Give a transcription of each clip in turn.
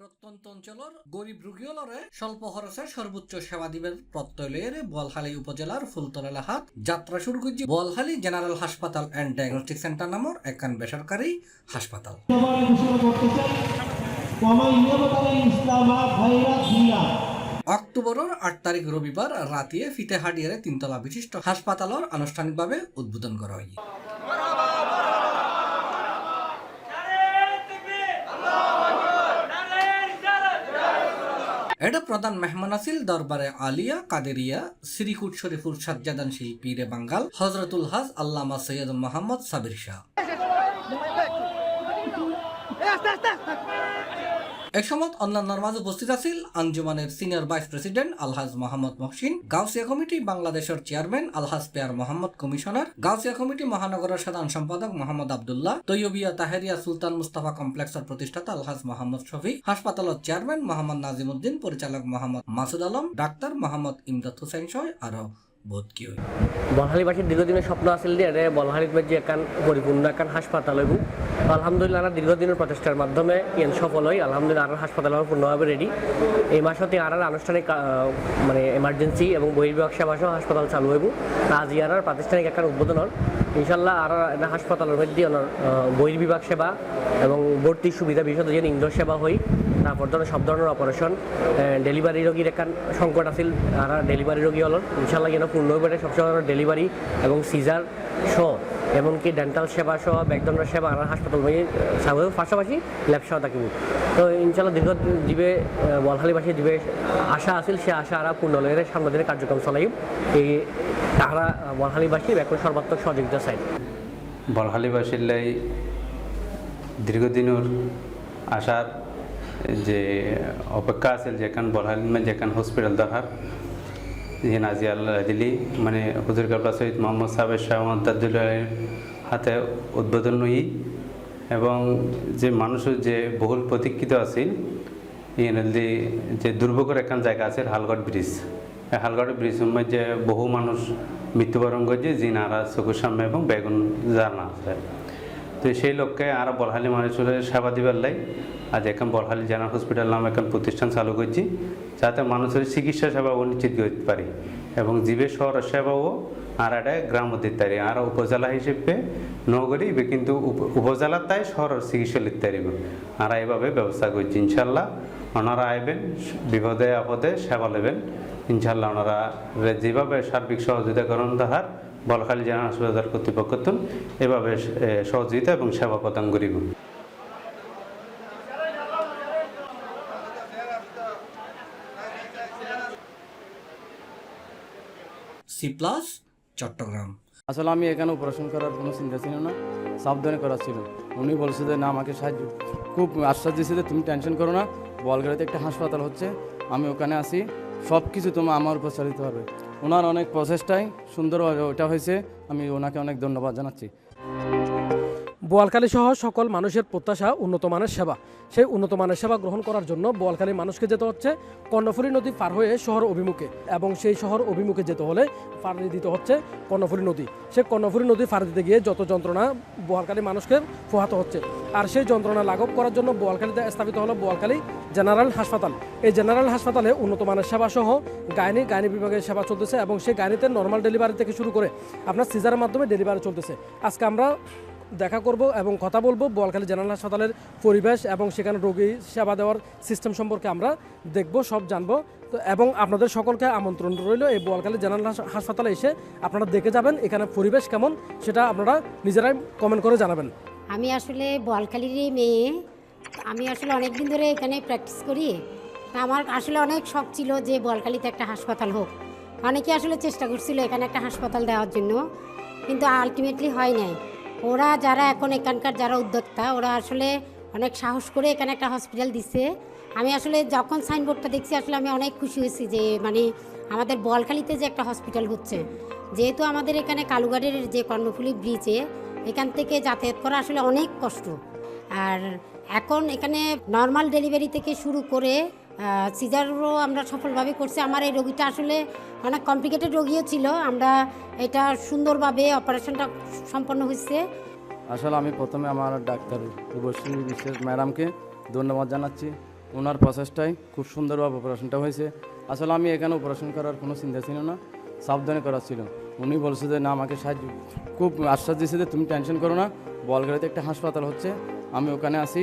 প্রত্যন্ত অঞ্চলের গরিব রুগীলরে স্বল্প খরচে সর্বোচ্চ সেবা দিবের প্রত্যয় লইয়ে বোয়ালখালী উপজেলার ফুলতলা এলাকাত যাত্রা শুরু করছে বোয়ালখালী জেনারেল হাসপাতাল অ্যান্ড ডায়াগনস্টিক সেন্টার নামর একখান বেসরকারি হাসপাতাল। অক্টোবরের আট তারিখ রবিবার রাতিয়ে ফিতেহাডিয়ারে তিনতলা বিশিষ্ট হাসপাতালের আনুষ্ঠানিকভাবে উদ্বোধন করা হয়। এটা প্রধান মেহমান আছিল দরবারে আলিয়া কাদেরিয়া, শ্রীকুট শরীফুল সাজ্জাদান শিল্পী পীরে বাঙ্গাল হজরতুল হাজ আল্লামা সৈয়দ মোহাম্মদ সাবির শাহ। এ সময় অন্যান্যর মাঝে উপস্থিত আছিল আঞ্জুমানের senior vice president Alhaj Mohammad Mohsin. Gausia committee বাংলাদেশের chairman Alhaj Peyar Mohammad commissioner. Gausia committee মহানগরের সাধারণ সম্পাদক মোহাম্মদ আবদুল্লাহ। তৈয়বিয়া তাহেরিয়া সুলতান মুস্তাফা কমপ্লেক্সের প্রতিষ্ঠাতা আলহাজ মোহাম্মদ শফি হাসপাতালের চেয়ারম্যান মোহাম্মদ নাজিমুদ্দিন পরিচালক মোহাম্মদ মাসুদ আলম। ডাক্তার মোহাম্মদ ইমদাদ হুসাইন সহ আরও বহুত কি হই বলহালিবাসীর দীর্ঘদিনের স্বপ্ন আছিল যে যে একান পরিপূর্ণ একান হাসপাতাল হইব। আলহামদুলিল্লাহ আমরা দীর্ঘদিনের প্রচেষ্টার মাধ্যমে ইয়ান সফল হই। আলহামদুলিল্লাহ আর হাসপাতাল আমার পূর্ণভাবে রেডি এই মাস মাসতে আর আনুষ্ঠানিক মানে এমার্জেন্সি এবং বহির্বিভাগ সেবা সহ হাসপাতাল চালু হইব। আজ ইয়ার প্রাতিষ্ঠানিক একান উদ্বোধন হল। ইনশাল্লাহ আর এটা হাসপাতালের মধ্যে ওনার বহির্বিভাগ সেবা এবং ভর্তি সুবিধা বিশদ যেন ইন্দোর সেবা হই তারপর ধরনের সব ধরনের অপারেশন ডেলিভারি রোগীর একান সংকট আছিল। আর ডেলিভারি রোগী হল ইনশাল্লাহ যেন পূর্ণভাবে সবসময় ডেলিভারি এবং সিজার সহ। এমনকি ডেন্টাল সেবা সহ ব্যাকডনের সেবা আর হাসপাতাল মানে সাহেব পাশাপাশি ল্যাব সেবা থাকিব তো ইনশাল্লাহ দীর্ঘ দিবে বলহালিবাসী দিবে, আশা আছিল সে আশা আর পূর্ণ লয়ের সামনে দিনে কার্যক্রম চলাইব। এই তাহারা বলহালিবাসী এখন সর্বাত্মক সহযোগিতা চাই। বলহালিবাসীর লাই দীর্ঘদিনের আশার যে অপেক্ষা আছে যেখান বলহালি, যেখান হসপিটাল দেখার যে নাজি আল্লাহ দিলি। মানে হুজুর কাবলা সৈয়দ মোহাম্মদ সাহেব শাহ মোহাম্মদুল্লাহের হাতে উদ্বোধন হই এবং যে মানুষের যে বহুল প্রতীক্ষিত আছিল ইয়েনদি যে দুর্ভোগের একখান জায়গা আছে, হালগড় ব্রিজ। হালগড় ব্রিজ মধ্যে বহু মানুষ মৃত্যুবরণ করছে, জিনারা, চকুর সামনে এবং বেগুন জানা আছে। তো সেই লক্ষ্যে আর বলহালি মানুষের সেবা দিবার লাই আজ এখন বলহালি জেনারেল হসপিটাল নামে এখন প্রতিষ্ঠান চালু করছি, যাতে মানুষের চিকিৎসা সেবা নিশ্চিত করতে পারি এবং জীবের শহর সেবাও আর এটা গ্রাম দিতে পারি। আর উপজেলা হিসেবে নগরী কিন্তু উপ- উপজেলার তাই শহরের চিকিৎসা লিখতে পারিব। আর এইভাবে ব্যবস্থা করছি। ইনশাল্লাহ ওনারা আইবেন, বিপদে আপদে সেবা নেবেন। ইনশাল্লাহ ওনারা যেভাবে সার্বিক সহযোগিতা করেন তাহার বলখালী জেনারেল হাসপাতাল কর্তৃপক্ষ এভাবে সহযোগিতা এবং সেবা প্রদান করিব। C plus Chattogram. আসলে আমি এখানে অপারেশন করার কোনো চিন্তা ছিল না সাবধানে করা ছিল। উনি বলছে যে না আমাকে সাহায্য খুব আশ্বাস দিয়েছে যে তুমি টেনশন করো না বলগাড়িতে একটা হাসপাতাল হচ্ছে আমি ওখানে আসি সব কিছু তোমার আমার উপর চালিত হবে। ওনার অনেক প্রচেষ্টায় সুন্দরভাবে ওটা হয়েছে। আমি ওনাকে অনেক ধন্যবাদ জানাচ্ছি। বোয়ালখালী সহ সকল মানুষের প্রত্যাশা উন্নত মানের সেবা। সেই উন্নত মানের সেবা গ্রহণ করার জন্য বোয়ালখালী মানুষকে যেতে হচ্ছে কর্ণফুলী নদী পার হয়ে শহর অভিমুখে এবং সেই শহর অভিমুখে যেতে হলে পার দিতে হচ্ছে কর্ণফুলী নদী। সেই কর্ণফুলী নদী পার দিতে গিয়ে যত যন্ত্রণা বোয়ালখালী মানুষকে পোহাতে হচ্ছে। আর সেই যন্ত্রণা লাঘব করার জন্য বোয়ালখালীতে স্থাপিত হলো বোয়ালখালী জেনারেল হাসপাতাল। এই জেনারেল হাসপাতালে উন্নত মানের সেবা সহ গাইনি গাইনি বিভাগের সেবা চলতেছে এবং সেই গাইনিতে নর্মাল ডেলিভারি থেকে শুরু করে আপনার সিজারের মাধ্যমে ডেলিভারি চলতেছে। আজকে আমরা দেখা করব এবং কথা বলব বোয়ালখালী জেনারেল হাসপাতালের পরিবেশ এবং সেখানে রোগী সেবা দেওয়ার সিস্টেম সম্পর্কে আমরা দেখব, সব জানব। তো এবং আপনাদের সকলকে আমন্ত্রণ রইল এই বোয়ালখালী জেনারেল হাস- হাসপাতালে এসে আপনারা দেখে যাবেন এখানে পরিবেশ কেমন, সেটা আপনারা নিজেরাই কমেন্ট করে জানাবেন। আমি আসলে বলখালিরই মেয়ে, আমি আসলে অনেক দিন ধরে এখানে প্র্যাকটিস করি। আমার আসলে অনেক শখ ছিল যে বলখালিতে একটা হাসপাতাল হোক। অনেকে আসলে চেষ্টা করছিল এখানে একটা হাসপাতাল দেওয়ার জন্য, কিন্তু আলটিমেটলি হয় নাই। ওরা যারা এখন এখানকার যারা উদ্যোক্তা, ওরা আসলে অনেক সাহস করে এখানে একটা হসপিটাল দিছে। আমি আসলে যখন সাইনবোর্ডটা দেখছি, আসলে আমি অনেক খুশি হয়েছি যে মানে আমাদের বলখালিতে যে একটা হসপিটাল হচ্ছে, যেহেতু আমাদের এখানে কালুগাড়ের যে কর্ণফুলী ব্রিজে এখান থেকে যাতায়াত করা আসলে অনেক কষ্ট। আর এখন এখানে নর্মাল ডেলিভারি থেকে শুরু করে সিজারও আমরা সফলভাবে করছি। আমার এই রোগীটা আসলে অনেক কমপ্লিকেটেড রোগীও ছিল। আমরা এটা সুন্দরভাবে অপারেশনটা সম্পন্ন হয়েছে। আসলে আমি প্রথমে আমার ডাক্তার শুভশ্রী বিশ্বাস ম্যাডামকে ধন্যবাদ জানাচ্ছি। ওনার প্রসেসটাই খুব সুন্দরভাবে অপারেশনটা হয়েছে। আসলে আমি এখানে অপারেশন করার কোনো চিন্তা ছিল না, সাবধানে করার ছিল। উনি বলছে যে, না, আমাকে সাহায্য খুব আশ্বাস দিয়েছে যে, তুমি টেনশন করো না, বলগাড়িতে একটা হাসপাতাল হচ্ছে, আমি ওখানে আসি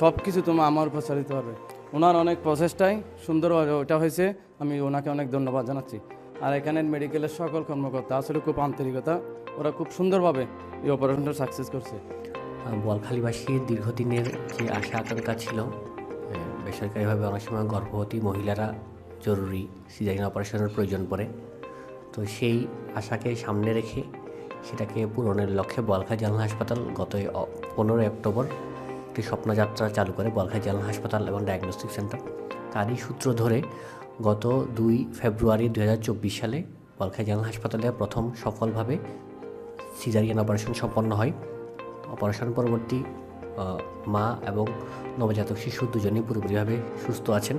সব কিছু তোমার আমার উপর চালিতে পারবে ওনার অনেক প্রসেসটাই সুন্দরভাবে ওটা হয়েছে। আমি ওনাকে অনেক ধন্যবাদ জানাচ্ছি। আর এখানের মেডিকেলের সকল কর্মকর্তা আসলে খুব আন্তরিকতা। ওরা খুব সুন্দরভাবে এই অপারেশনটা সাকসেস করছে। বোয়ালখালীবাসীর দীর্ঘদিনের যে আশা, আকাঙ্ক্ষা ছিল বেসরকারিভাবে অনেক সময় গর্ভবতী মহিলারা জরুরি সিজারিন অপারেশনের প্রয়োজন পড়ে। তো সেই আশাকে সামনে রেখে সেটাকে পূরণের লক্ষ্যে বোয়ালখালী জেনারেল হাসপাতাল গত পনেরোই অক্টোবর একটি স্বপ্নযাত্রা চালু করে বোয়ালখালী জেনারেল হাসপাতাল এবং ডায়াগনস্টিক সেন্টার তারই সূত্র ধরে গত দুই ফেব্রুয়ারি দু হাজার চব্বিশ সালে বোয়ালখালী জেনারেল হাসপাতালে প্রথম সফলভাবে সিজারিয়ান অপারেশন সম্পন্ন হয়। অপারেশন পরবর্তী মা এবং নবজাতক শিশু দুজনেই পুরোপুরিভাবে সুস্থ আছেন।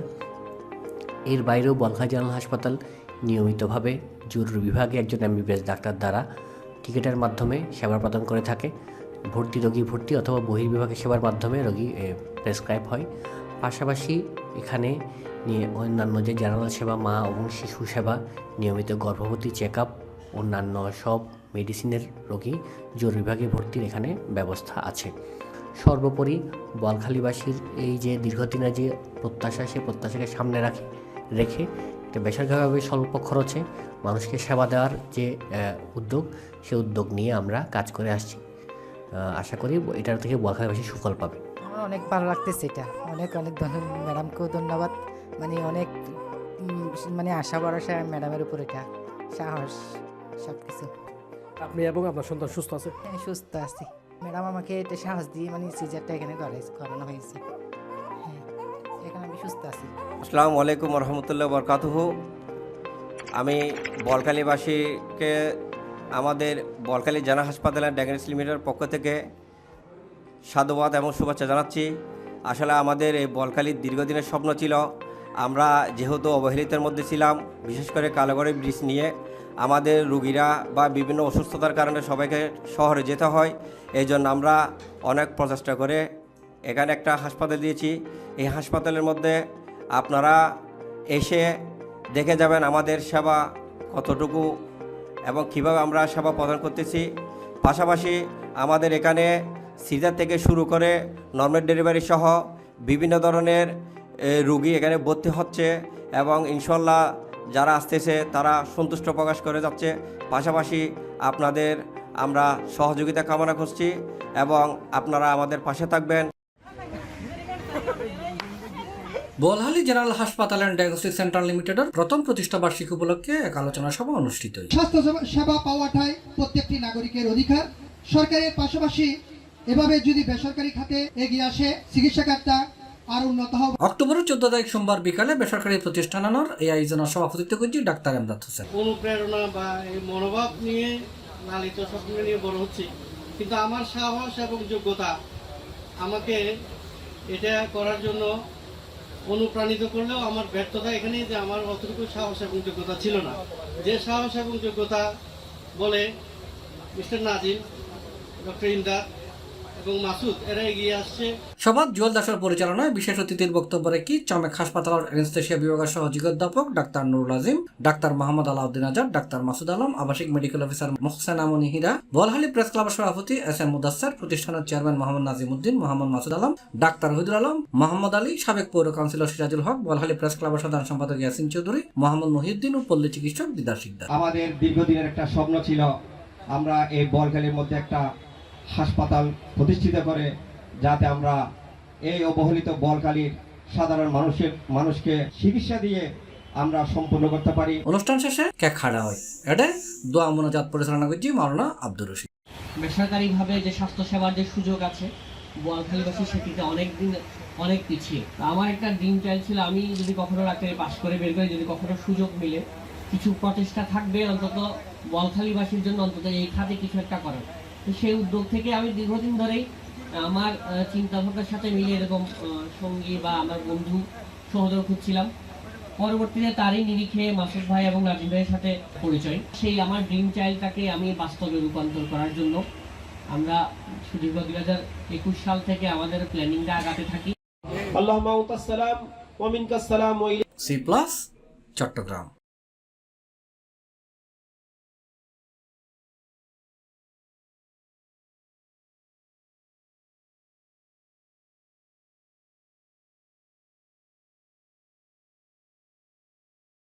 এর বাইরেও বলখা জেনারেল হাসপাতাল নিয়মিতভাবে জরুরি বিভাগে একজন এমবিবিএস ডাক্তার দ্বারা টিকিটের মাধ্যমে সেবা প্রদান করে থাকে। ভর্তি রোগী ভর্তি অথবা বহির্বিভাগে সেবার মাধ্যমে রোগী প্রেসক্রাইব হয়। পাশাপাশি এখানে নিয়ে অন্যান্য যে জেনারেল সেবা, মা এবং শিশু সেবা, নিয়মিত গর্ভবতী চেক আপ অন্যান্য সব মেডিসিনের রোগী জরুরি বিভাগে ভর্তির এখানে ব্যবস্থা আছে। সর্বোপরি বলখালীবাসীর এই যে দীর্ঘদিনের যে প্রত্যাশা সেই প্রত্যাশাকে সামনে রাখে, রেখে একটা বেসরকারিভাবে স্বল্প খরচে মানুষকে সেবা দেওয়ার যে উদ্যোগ, সে উদ্যোগ নিয়ে আমরা কাজ করে আসছি। আশা করি এটার থেকে বলখালীবাসী সুফল পাবে। আমার অনেক ভালো লাগতেছে এটা। অনেক অনেক ধন্য- ম্যাডামকেও ধন্যবাদ। মানে অনেক মানে আশা ভরসা ম্যাডামের উপর এটা। সাহস সব কিছু আপনি এবং আপনার সন্তান সুস্থ আছে? হ্যাঁ সুস্থ আছি। ম্যাডাম আমাকে এটা সাহস দিয়ে মানে সিজারটা এখানে করাই করানো হয়েছে। হ্যাঁ এখানে আমি সুস্থ আছি। আসসালামু আলাইকুম রহমতুল্লাহ বরকাতুহু। আমি বলকালীবাসীকে আমাদের বলকালী জানা হাসপাতালের ডায়াগনিস লিমিটেডের পক্ষ থেকে সাধুবাদ এবং শুভেচ্ছা জানাচ্ছি। আসলে আমাদের এই বলকালির দীর্ঘদিনের স্বপ্ন ছিল, আমরা যেহেতু অবহেলিতের মধ্যে ছিলাম, বিশেষ করে কালোগড়ি ব্রিজ নিয়ে, আমাদের রুগীরা বা বিভিন্ন অসুস্থতার কারণে সবাইকে শহরে যেতে হয় এই জন্য আমরা অনেক প্রচেষ্টা করে এখানে একটা হাসপাতাল দিয়েছি। এই হাসপাতালের মধ্যে আপনারা এসে দেখে যাবেন আমাদের সেবা কতটুকু এবং কীভাবে আমরা সেবা প্রদান করতেছি। পাশাপাশি আমাদের এখানে সিজার থেকে শুরু করে নর্মাল ডেলিভারি সহ বিভিন্ন ধরনের রুগী এখানে ভর্তি হচ্ছে এবং ইনশাল্লাহ যারা আসতেছে তারা সন্তুষ্ট প্রকাশ করে যাচ্ছে। পাশাপাশি আপনাদের আমরা সহযোগিতা কামনা করছি এবং আপনারা আমাদের পাশে থাকবেন। বোলহালি জেনারেল হাসপাতাল অ্যান্ড ডায়াগনস্টিক সেন্টার লিমিটেডের প্রথম প্রতিষ্ঠা বার্ষিকী উপলক্ষে এক আলোচনা সভা অনুষ্ঠিত হয় স্বাস্থ্য সেবা- পাওয়াটাই প্রত্যেকটি নাগরিকের অধিকার। সরকারের পাশাপাশি এভাবে যদি বেসরকারি খাতে এগিয়ে আসে চিকিৎসা খাতটা আরও উন্নত হবে। অক্টোবরের চোদ্দ তারিখ সোমবার বিকালে বেসরকারি প্রতিষ্ঠানের এই আয়োজনের সভাপতিত্ব করছি ডাক্তার এমদাদ হোসেন। অনুপ্রেরণা বা এই মনোভাব নিয়ে লালিত স্বপ্ন নিয়ে বড় হচ্ছি। কিন্তু আমার সাহস এবং যোগ্যতা আমাকে এটা করার জন্য অনুপ্রাণিত করলেও আমার ব্যর্থতা এখানেই যে আমার অতটুকু সাহস এবং যোগ্যতা ছিল না। যে সাহস এবং যোগ্যতা বলে মিস্টার নাজিম, ডক্টর ইমদাদ এবং মাসুদ এরা এগিয়ে আসছে। সভাত জুয়েল দাসের পরিচালনায় বিশেষ অতিথির বক্তব্য রেখে চমেক হাসপাতালের অ্যানেস্থেশিয়া বিভাগের সহযোগী অধ্যাপক doctor Nurul Azim doctor Mohammad Alauddin Azad doctor Masud Alam আবাসিক মেডিকেল অফিসার মোহসেন আমনি হীরা বলহালি প্রেস ক্লাবের সভাপতি এস এম মুদাস্সার প্রতিষ্ঠানের চেয়ারম্যান মোহাম্মদ নাজিম উদ্দিন মোহাম্মদ মাসুদ আলম ডাক্তার হিদুল আলম মোহাম্মদ আলী সাবেক পৌর কাউন্সিলর সিরাজুল হক বলহালি প্রেস ক্লাবের সাধারণ সম্পাদক ইয়াসিন চৌধুরী মোহাম্মদ মহিউদ্দিন ও পল্লী চিকিৎসক দিদার শিকদার। আমাদের দীর্ঘদিনের একটা স্বপ্ন ছিল আমরা এই বলকালির মধ্যে একটা হাসপাতাল প্রতিষ্ঠিত করে যাতে আমরা এই অবহেলিত বলকালির সাধারণ মানুষের মানুষকে চিকিৎসা দিয়ে আমরা সম্পূর্ণ করতে পারি। অনুষ্ঠান শেষে কেক খাড়া হয়? এটা দোয়া মোনাজাত পরিচালনা করছি মাওলানা আব্দুর রশিদ। বেসরকারিভাবে যে স্বাস্থ্যসেবার যে সুযোগ আছে বোয়ালখালীবাসী সেটিতে অনেক দিন অনেক পিছিয়ে। আমার একটা ড্রিম চাইল্ড ছিল আমি যদি কখনো রাতে পাশ করে বের করি যদি কখনো সুযোগ মিলে কিছু প্রচেষ্টা থাকবে অন্তত বোয়ালখালীবাসীর জন্য অন্তত এই খাতে কিছু একটা করার। সেই উদ্যোগ থেকে আমি দীর্ঘদিন ধরেই আমার চিন্তাভাবনার সাথে মিলে এরকম সঙ্গী বা আমার বন্ধু সহদর খুঁজছিলাম। পরবর্তীতে তারই নিরিখে মাসুদ ভাই এবং রাজীব ভাইয়ের সাথে পরিচয়। সেই আমার ড্রিম চাইল্ডটাকে আমি বাস্তবে রূপান্তর করার জন্য আমরা দীর্ঘ দুই হাজার একুশ সাল থেকে আমাদের প্ল্যানিংটা আগাতে থাকি। আল্লাহ মাউতাসালাম সি প্লাস চট্টগ্রাম।